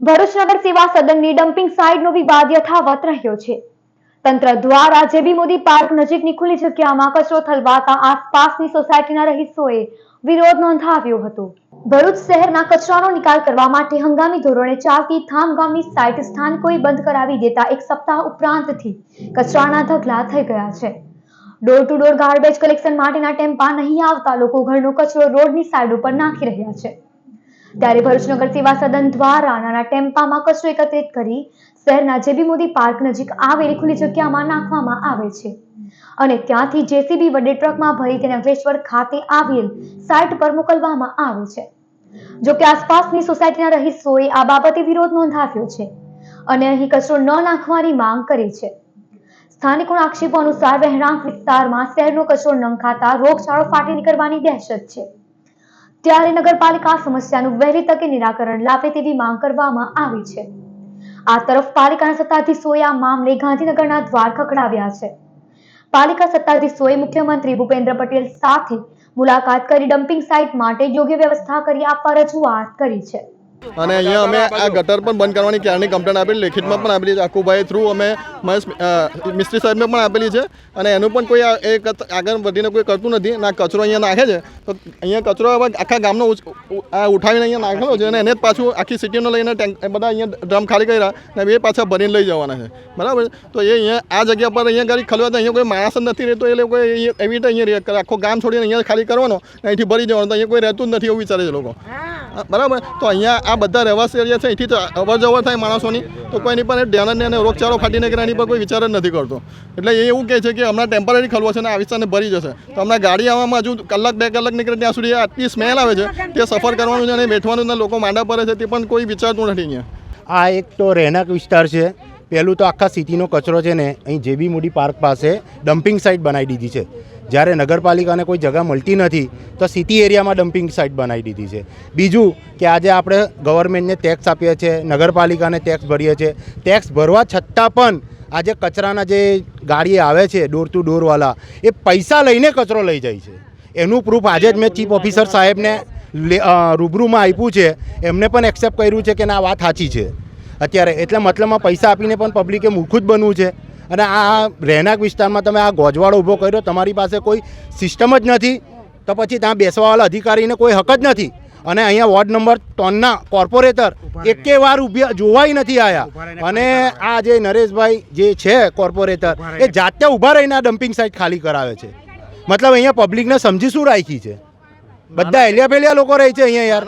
ભરૂચ નગર સેવા સદનની ડમ્પિંગ સાઇટનો વિવાદ યથાવત રહ્યો છે. તંત્ર દ્વારા જેબી મોદી પાર્ક નજીકની ખુલ્લી જગ્યામાં કચરો થલવાતા આસપાસની સોસાયટીના રહીશોએ વિરોધ નોંધાવ્યો હતો. ભરૂચ શહેરના કચરાનો નિકાલ કરવા માટે હંગામી ધોરણે ચાલતી થામ ગામની સાઇટ સ્થાનિકોએ બંધ કરાવી દેતા એક સપ્તાહ ઉપરાંતથી કચરાના ઢગલા થઈ ગયા છે. Door to door garbage collection માટેના ટેમ્પા નહીં આવતા લોકો ઘરનો કચરો રોડની સાઇડ ઉપર નાખી રહ્યા છે. ત્યારે ભરૂચનગર સેવા સદન દ્વારા નાના ટેમ્પામાં કચરો એકત્રિત કરી શહેરના જેબી મોદી પાર્ક નજીક આવેલી ખુલ્લી જગ્યામાં નાખવામાં આવે છે. અને ત્યાંથી જેસીબી વડે ટ્રકમાં ભરી તેને અંકલેશ્વર ખાતે આવેલ સાઇટ પર મોકલવામાં આવે છે. જો કે આસપાસની સોસાયટીના રહીશોએ આ બાબતે વિરોધ નોંધાવ્યો છે અને અહીં કચરો ન નાખવાની માંગ કરી છે. સ્થાનિકોના આક્ષેપો અનુસાર, વહેણાંક વિસ્તારમાં શહેરનો કચરો નંખાતા રોગચાળો ફાટી નીકળવાની દહેશત છે. ત્યારે નગરપાલિકા સમસ્યાનું વહેલી તકે નિરાકરણ લાવે તેવી માંગ કરવામાં આવી છે. આ તરફ પાલિકાના સત્તાધીશોએ આ મામલે ગાંધીનગરના દ્વાર ખખડાવ્યા છે. પાલિકા સત્તાધીશોએ મુખ્યમંત્રી ભૂપેન્દ્ર પટેલ સાથે મુલાકાત કરી ડમ્પિંગ સાઇટ માટે યોગ્ય વ્યવસ્થા કરી આપવા રજૂઆત કરી છે. અને અહીંયા અમે આ ગટર પણ બંધ કરવાની ક્યારની કમ્પ્લેન આપેલી? લેખિતમાં પણ આપેલી છે. આકુભાઈ થ્રુ અમે મહેશ મિસ્ત્રી સાહેબને પણ આપેલી છે. અને એનું પણ કોઈ એ આગળ વધીને કોઈ કરતું નથી. આ કચરો અહીંયા નાખે છે. તો અહીંયા કચરો આખા ગામનો આ ઉઠાવીને અહીંયા નાખેલો છે. અને એને જ પાછું આખી સિટીનો લઈને ટેન્ક બધા અહીંયા ડ્રમ ખાલી કર્યા અને એ પાછા ભરીને લઈ જવાના છે. બરાબર? તો એ અહીંયા આ જગ્યા પર અહીંયા ગાડી ખલવા તો અહીંયા કોઈ માણસ જ નથી રહેતો. એ લોકો એવી રીતે અહીંયા આખો ગામ છોડીને અહીંયા ખાલી કરવાનો અહીંથી ભરી જવાનો. તો અહીંયા કોઈ રહેતું જ નથી એવું વિચારે છે લોકો. બરાબર. તો અહીંયા આ બધા રહેવાસી એરિયા છે, અહીંથી તો અવર જવર થાય માણસોની. તો કોઈની પણ ધ્યાન અને રોગચાળો ફાટીને કરે એની પર કોઈ વિચાર જ નથી કરતો. એટલે એ એવું કહે છે કે હમણાં ટેમ્પરરી ખલવો છે ને આ વિસ્તારને ભરી જશે. તો હમણાં ગાડી આવવામાં હજુ કલાક, બે કલાક નીકળે ત્યાં સુધી આટલી સ્મેલ આવે છે તે સફર કરવાનું છે અને બેઠવાનું ને લોકો માંડા પડે છે તે પણ કોઈ વિચારતું નથી અહીંયા. આ એક તો રહેણાંક વિસ્તાર છે. પહેલું તો આખા સિટીનો કચરો છે ને, અહીં જેબી મૂડી પાર્ક પાસે ડમ્પિંગ સાઇટ બનાવી દીધી છે. જ્યારે નગરપાલિકાને કોઈ જગા મળતી નથી, તો સિટી એરિયામાં ડમ્પિંગ સાઇટ બનાવી દીધી છે. બીજું કે આજે આપણે ગવર્મેન્ટને ટેક્સ આપીએ છીએ, નગરપાલિકાને ટેક્સ ભરીએ છીએ. ટેક્સ ભરવા છતાં પણ આજે કચરાના જે ગાડી આવે છે ડોર ટુ ડોરવાલા એ પૈસા લઈને કચરો લઈ જાય છે. એનું પ્રૂફ આજે જ મેં ચીફ ઓફિસર સાહેબને રૂબરૂમાં આપ્યું છે. એમને પણ એક્સેપ્ટ કર્યું છે કે ના વાત સાચી છે. અત્યારે એટલે મતલબમાં પૈસા આપીને પણ પબ્લિકે મૂર્ખું જ બનવું છે. અને આ રહેણાંક વિસ્તારમાં તમે આ ગોજવાળો ઊભો કર્યો તમારી પાસે કોઈ સિસ્ટમ જ નથી. તો પછી ત્યાં બેસવાવાળા અધિકારીને કોઈ હક જ નથી. અને અહીંયા વોર્ડ નંબર ત્રણના કોર્પોરેટર એકે વાર ઉભ્યા જોવાય નથી આયા. અને આ જે નરેશભાઈ જે છે કોર્પોરેટર એ જાતે ઊભા રહીને આ ડમ્પિંગ સાઇટ ખાલી કરાવે છે. મતલબ અહીંયા પબ્લિકને સમજી શું રાખી છે? બધા એલિયા પેલિયા લોકો રહે છે અહીંયા યાર.